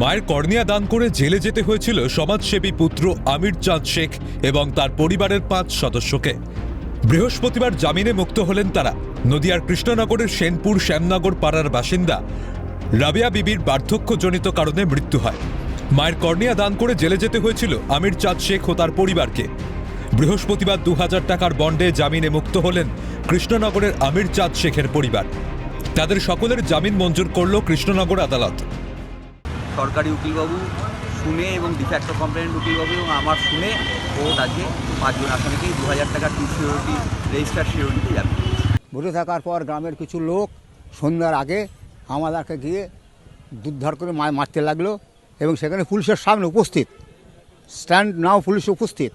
মায়ের কর্নিয়া দান করে জেলে যেতে হয়েছিল সমাজসেবী পুত্র আমির চাঁদ শেখ এবং তার পরিবারের পাঁচ সদস্যকে। বৃহস্পতিবার জামিনে মুক্ত হলেন তারা। নদিয়ার কৃষ্ণনগরের সেনপুর শ্যামনগর পাড়ার বাসিন্দা রাবিয়া বিবির বার্ধক্যজনিত কারণে মৃত্যু হয়। মায়ের কর্নিয়া দান করে জেলে যেতে হয়েছিল আমির চাঁদ শেখ ও তার পরিবারকে। বৃহস্পতিবার দু হাজার টাকার বন্ডে জামিনে মুক্ত হলেন কৃষ্ণনগরের আমির চাঁদ শেখের পরিবার। তাদের সকলের জামিন মঞ্জুর করল কৃষ্ণনগর আদালত। সরকারি উকিলবাবু শুনে এবং ডিফ্যাক্টো কমপ্লেন্ট উকিলবাবু এবং আমার শুনে ও আজকে পাঁচজন আসামিকেই দু হাজার টাকার টু সিওরিটি রেজিস্টার সিওরিটিতে যাবে বসে থাকার পর গ্রামের কিছু লোক সন্ধ্যার আগে আমাদেরকে গিয়ে দুর্ধার করে মায় মারতে লাগল এবং সেখানে পুলিশের সামনে উপস্থিত। স্ট্যান্ড নাও পুলিশ উপস্থিত।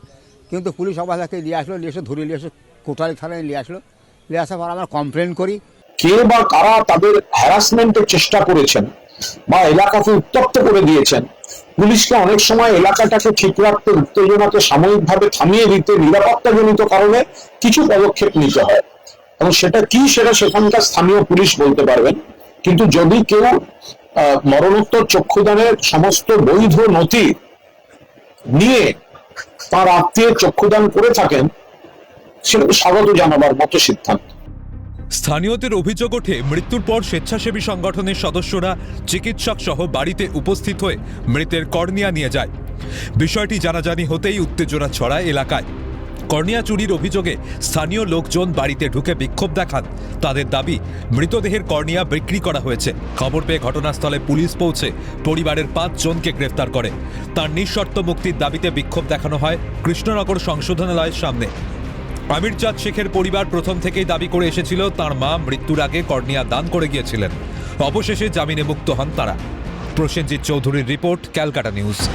কিন্তু পুলিশ আমাদেরকে নিয়ে আসলো নিয়ে এসে ধরে নিয়ে এসে কোটালি থানায় নিয়ে আসলো। নিয়ে আসার পর আমরা কমপ্লেন করি। কে বা কারা তাদের হ্যারাসমেন্টের চেষ্টা করেছেন? বা এলাকাকে উত্তপ্ত করে দিয়েছেন। পুলিশকে অনেক সময় এলাকাটাকে ঠিক রাখতে, উত্তেজনাকে সাময়িকভাবে থামিয়ে দিতে নিরাপত্তাজনিত কারণে কিছু পদক্ষেপ নিতে হয়। এবং সেটা কি সেটা সেখানকার স্থানীয় পুলিশ বলতে পারবেন। কিন্তু যদি কেউ মরণোত্তর চক্ষুদানের সমস্ত বৈধ নথি নিয়ে তার আত্মীয় চক্ষুদান করে থাকেন সেটা স্বাগত জানাবার মতো সিদ্ধান্ত। স্থানীয়দের অভিযোগ ওঠে, মৃত্যুর পর স্বেচ্ছাসেবী সংগঠনের সদস্যরা চিকিৎসক সহ বাড়িতে উপস্থিত হয়ে মৃতের কর্নিয়া নিয়ে যায়। বিষয়টি জানাজানি হতেই উত্তেজনা ছড়ায় এলাকায়। কর্নিয়া চুরির অভিযোগে স্থানীয় লোকজন বাড়িতে ঢুকে বিক্ষোভ দেখান। তাদের দাবি, মৃতদেহের কর্নিয়া বিক্রি করা হয়েছে। খবর পেয়ে ঘটনাস্থলে পুলিশ পৌঁছে পরিবারের পাঁচ জনকে গ্রেফতার করে। তার নিঃশর্ত মুক্তির দাবিতে বিক্ষোভ দেখানো হয় কৃষ্ণনগর সংশোধনালয়ের সামনে। আমির চাঁদ শেখের পরিবার প্রথম থেকেই দাবি করে এসেছিল, তার মা মৃত্যুর আগে কর্নিয়া দান করে গিয়েছিলেন। অবশেষে জামিনে মুক্ত হন তারা। প্রসেনজিৎ চৌধুরীর রিপোর্ট, ক্যালকাটা নিউজ।